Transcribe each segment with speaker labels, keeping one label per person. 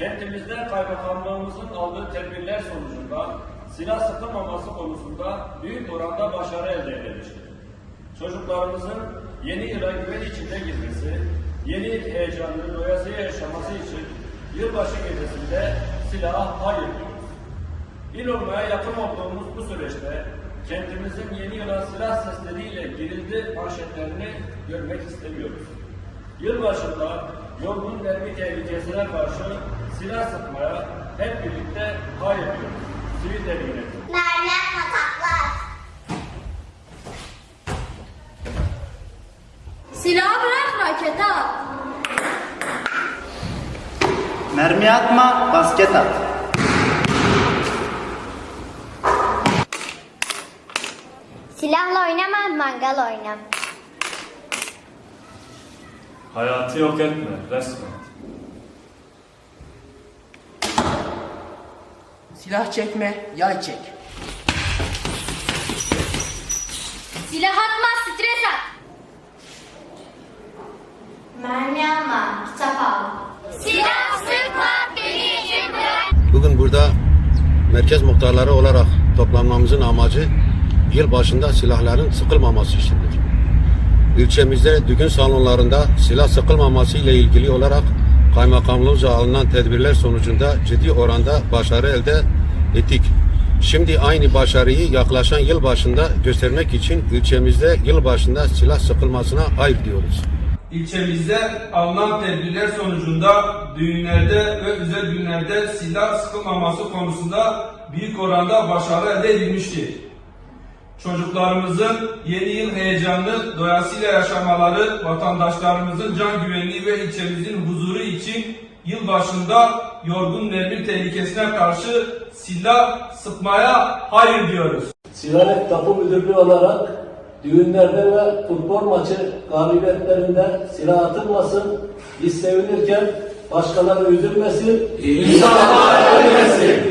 Speaker 1: Kentimizde kaymakamlığımızın aldığı tedbirler sonucunda silah sıkılmaması konusunda büyük oranda başarı elde edilmiştir. Çocuklarımızın yeni yıla güven içinde girmesi, yeni yıl heyecanını doyasıya yaşaması için yılbaşı gecesinde silaha hayır diyoruz. İl olmaya yakın olduğumuz bu süreçte kentimizin yeni yıla silah sesleriyle girildi manşetlerini görmek istemiyoruz. Yılbaşında yorgun mermi tehlikesine karşı silah sıkmaya hep birlikte hayır diyoruz. Sivil devlet.
Speaker 2: Mermer pataklar.
Speaker 3: Silahı bırak rakete at.
Speaker 4: Mermi atma, basket at.
Speaker 2: Silahla oynama, mangal oyna.
Speaker 1: Hayatı yok etme, resmen.
Speaker 5: Silah çekme, yay çek.
Speaker 3: Silah atma stres at.
Speaker 2: Mermi alma, kitap al.
Speaker 3: Silah sıkma beni.
Speaker 6: Bugün burada merkez muhtarları olarak toplanmamızın amacı yılbaşında silahların sıkılmaması içindir. İlçemizde düğün salonlarında silah sıkılmaması ile ilgili olarak kaymakamlığımızca alınan tedbirler sonucunda ciddi oranda başarı elde ettik. Şimdi aynı başarıyı yaklaşan yılbaşında göstermek için ilçemizde yılbaşında silah sıkılmasına hayır diyoruz.
Speaker 7: İlçemizde alınan tedbirler sonucunda düğünlerde ve özel günlerde silah sıkılmaması konusunda büyük oranda başarı elde edilmiştir. Çocuklarımızın yeni yıl heyecanını doyasıyla yaşamaları, vatandaşlarımızın can güvenliği ve ilçemizin huzuru için yılbaşında yorgun mermi tehlikesine karşı silah sıkmaya hayır diyoruz.
Speaker 8: Sigaret Tapu Müdürlüğü olarak düğünlerde ve futbol maçı galibiyetlerinde silah atılmasın, biz sevinirken başkaları üzülmesin. İnşallah ölmesin.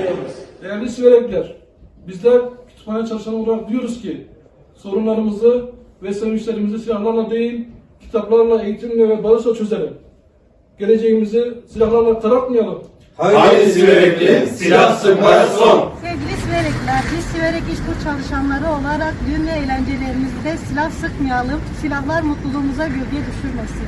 Speaker 9: Değerli Siverekler, bizler kütüphane çalışanı olarak diyoruz ki sorunlarımızı ve sevinçlerimizi silahlarla değil, kitaplarla, eğitimle ve barışla çözelim. Geleceğimizi silahlarla karartmayalım.
Speaker 10: Haydi Siverekli, silah sıkmaya son.
Speaker 11: Sevgili Siverekliler, biz Siverek İşkur çalışanları olarak düğün ve eğlencelerimizde silah sıkmayalım, silahlar mutluluğumuza gölge düşürmesin.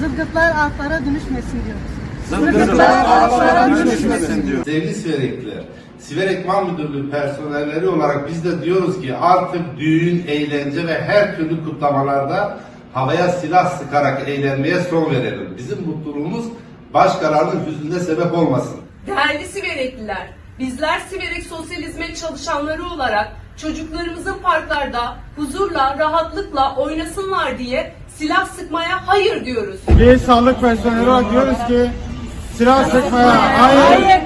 Speaker 11: Zılgıtlar artlara dönüşmesin diyoruz. Zılgıtlar artlara dönüşmesin diyor.
Speaker 10: Sevgili Siverekliler, Siverek Mal Müdürlüğü personelleri olarak biz de diyoruz ki artık düğün, eğlence ve her türlü kutlamalarda havaya silah sıkarak eğlenmeye son verelim. Bizim mutluluğumuz başkalarının hüznüne sebep olmasın.
Speaker 12: Değerli Siverekliler, bizler Siverek Sosyal Hizmet çalışanları olarak çocuklarımızın parklarda huzurla, rahatlıkla oynasınlar diye silah sıkmaya hayır diyoruz.
Speaker 4: Biz sağlık personeli olarak diyoruz ki silah sıkmaya hayır